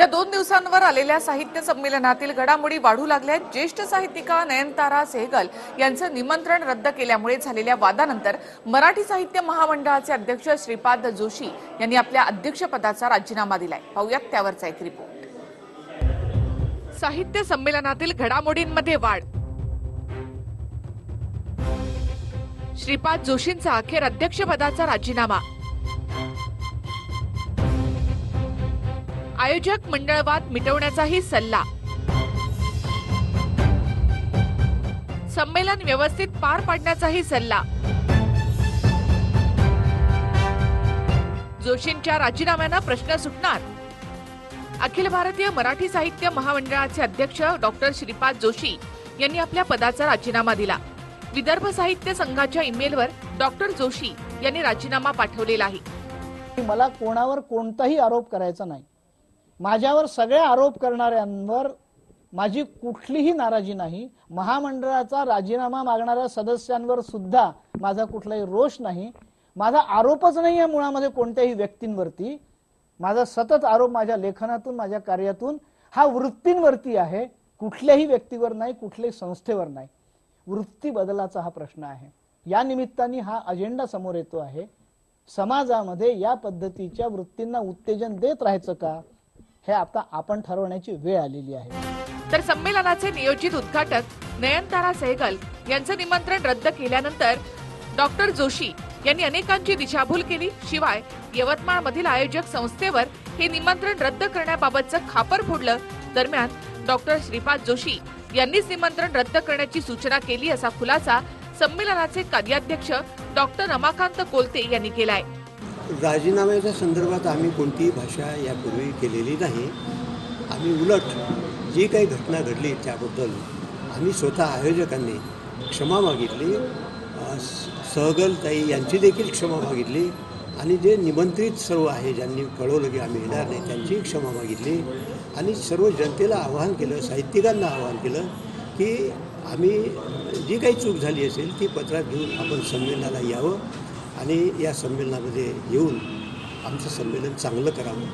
या दोन दिवसांवर आलेल्या साहित्य संमेलनातील घडामोडी वाढू लागल्या ज्येष्ठ साहित्यिका नयनतारा सेहगल यांचं निमंत्रण रद्द केल्यामुळे झालेल्या वादानंतर मराठी साहित्य महामंडळाचे अध्यक्ष श्रीपाद जोशी यांनी आपल्या अध्यक्षपदाचा राजीनामा दिलाय. पाहुयात त्यावरचा एक रिपोर्ट साहित्य संमेलनातील घडामोडींमध्ये वाढ. श्रीपाद जोशींचा अखेर अध्यक्षपदाचा राजीनामा. आयोजक मंडळवाद मिटवण्याचाही सल्ला. संमेलन व्यवस्थित पार पाडण्याचाही सल्ला. जोशींच्या राजीनाम्यानं प्रश्न सुटणार. अखिल भारतीय मराठी साहित्य महामंडळाचे अध्यक्ष डॉक्टर श्रीपाद जोशी यांनी आपल्या पदाचा राजीनामा दिला. विदर्भ साहित्य संघाच्या ईमेलवर डॉक्टर जोशी यांनी राजीनामा पाठवलेला आहे मला कोणावर कोणताही आरोप करायचा नाही. माझ्यावर सगळ्या आरोप करणाऱ्यांवर माझी कुठलीही नाराजी नाही. महामंडळाचा राजीनामा मागणाऱ्या सदस्यांवर सुद्धा माझा कुठलाही रोष नाही. माझा आरोपच नाही आहे मुळामध्ये कोणत्याही व्यक्तींवरती. माझा सतत आरोप माझ्या लेखनातून माझ्या कार्यातून हा वृत्तींवरती आहे. कुठल्याही व्यक्तीवर नाही कुठल्याही संस्थेवर नाही. वृत्ती बदलाचा हा प्रश्न आहे. या निमित्ताने हा अजेंडा समोर येतो आहे. समाजामध्ये या पद्धतीच्या वृत्तींना उत्तेजन देत राहायचं का? हे आता आपण ठरवण्याची वेळ आलेली आहे. तर संमेलनाचे नियोजित उद्घाटक नयनतारा सहगल यांचं निमंत्रण रद्द केल्यानंतर डॉक्टर जोशी यांनी अनेकांची दिशाभूल केली. शिवाय यवतमाळ मधील आयोजक संस्थेवर हे निमंत्रण रद्द करण्याबाबतचं खापर फोडलं. दरम्यान डॉक्टर श्रीपाद जोशी यांनीच निमंत्रण रद्द करण्याची सूचना केली असा खुलासा संमेलनाचे कार्याध्यक्ष डॉक्टर रमाकांत कोलते यांनी केलाय. राजीनाम्याच्या संदर्भात आम्ही कोणतीही भाषा यापूर्वी केलेली नाही. आम्ही उलट जी काही घटना घडली त्याबद्दल आम्ही स्वतः आयोजकांनी क्षमा मागितली. सहगलताई यांची देखील क्षमा मागितली. आणि जे निमंत्रित सर्व आहे ज्यांनी कळवलं की आम्ही येणार नाही त्यांचीही क्षमा मागितली. आणि सर्व जनतेला आवाहन केलं साहित्यिकांना आवाहन केलं की आम्ही जी काही चूक झाली असेल ती पत्रात घेऊन आपण संमेलनाला यावं. आणि या संमेलनामध्ये येऊन आमचं संमेलन चांगलं करावं.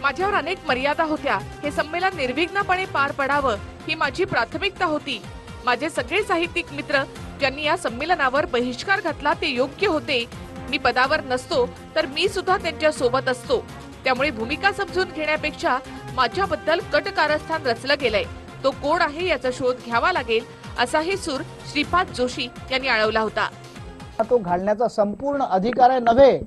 माझ्यावर अनेक मर्यादा होत्या. हे संमेलन निर्विघ्नपणे पार पडावं ही माझी प्राथमिकता होती. माझे सगळे साहित्यिक मित्र ज्यांनी या संमेलनावर बहिष्कार घातला ते योग्य होते. मी पदावर नसतो तर मी सुद्धा त्यांच्यासोबत असतो. त्यामुळे भूमिका समजून घेण्यापेक्षा माझ्याबद्दल कट कारस्थान रचलं गेलंय. तो कोण आहे याचा शोध घ्यावा लागेल असाही सूर श्रीपाद जोशी यांनी आळवला होता. तो घालण्याचा संपूर्ण अधिकार आहे नव्हे.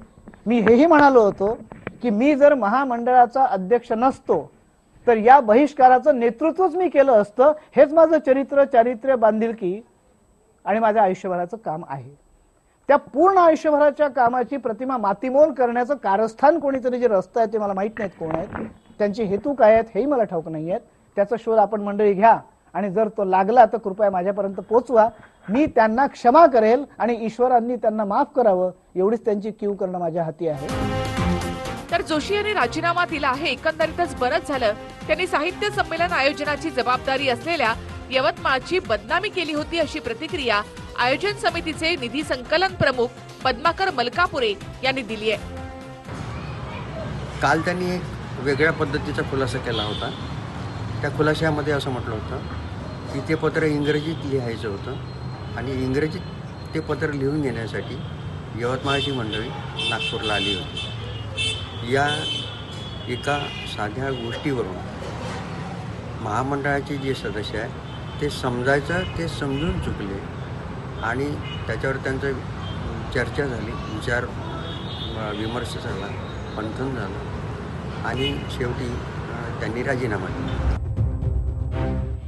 मी हेही म्हणालो होतो की मी जर महामंडळाचा अध्यक्ष नसतो तर या बहिष्काराचं नेतृत्वच मी केलं असतं. हेच माझं चरित्र चारित्र्य बांधिलकी आणि माझ्या आयुष्यभराचं काम आहे. त्या पूर्ण आयुष्यभराच्या कामाची प्रतिमा मातीमोल करण्याचं कारस्थान कोणीतरी जे रस्ता आहे ते मला माहीत नाहीत कोण आहेत. त्यांचे हेतू काय आहेत हेही मला ठाऊक नाही आहेत त्याचा शोध आपण मंडळी घ्या. आणि जर तो लागला तर कृपया माझ्यापर्यंत पोचवा. मी त्यांना क्षमा करेल आणि ईश्वरांनी त्यांना माफ करावं एवढीच त्यांची क्यू करणं माझ्या हाती आहे. तर जोशी यांनी राजीनामा दिला आहे. एकंदरीतच बरंच झालं. त्यांनी साहित्य संमेलन आयोजनाची जबाबदारी असलेल्या यवतमाळची बदनामी केली होती अशी प्रतिक्रिया आयोजन समितीचे निधी संकलन प्रमुख पद्माकर मलकापुरे यांनी दिली आहे. काल त्यांनी एक वेगळ्या पद्धतीचा खुलासा केला होता. त्या खुलाशामध्ये असं म्हटलं होतं की ते पत्र इंग्रजीत लिहायचं होतं. आणि इंग्रजीत ते पत्र लिहून घेण्यासाठी यवतमाळची मंडळी नागपूरला आली होती. या एका साध्या गोष्टीवरून महामंडळाचे जे सदस्य आहे ते समजायचं ते समजून चुकले. आणि त्याच्यावर त्यांचं चर्चा झाली विचार विमर्श झाला मंथन झालं. आणि शेवटी त्यांनी राजीनामा दिला.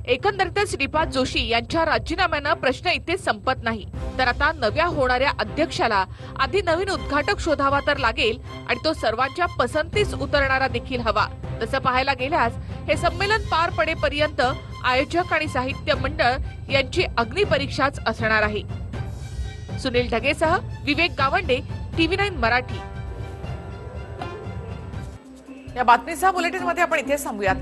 एकंदरीतच श्रीपाद जोशी यांच्या राजीनाम्यानं प्रश्न इथे संपत नाही. तर आता नव्या होणाऱ्या अध्यक्षाला आधी नवीन उद्घाटक शोधावा तर लागेल आणि तो सर्वांच्या पसंतीस उतरणारा देखील हवा. तसं पाहायला गेल्यास हे संमेलन पार पडेपर्यंत आयोजक आणि साहित्य मंडळ यांची अग्निपरीक्षाच असणार आहे. सुनील ढगेसह विवेक गावंडे टीव्ही नाईन मराठी. या बातमीचा बुलेटिनमध्ये आपण इथे थांबूयात.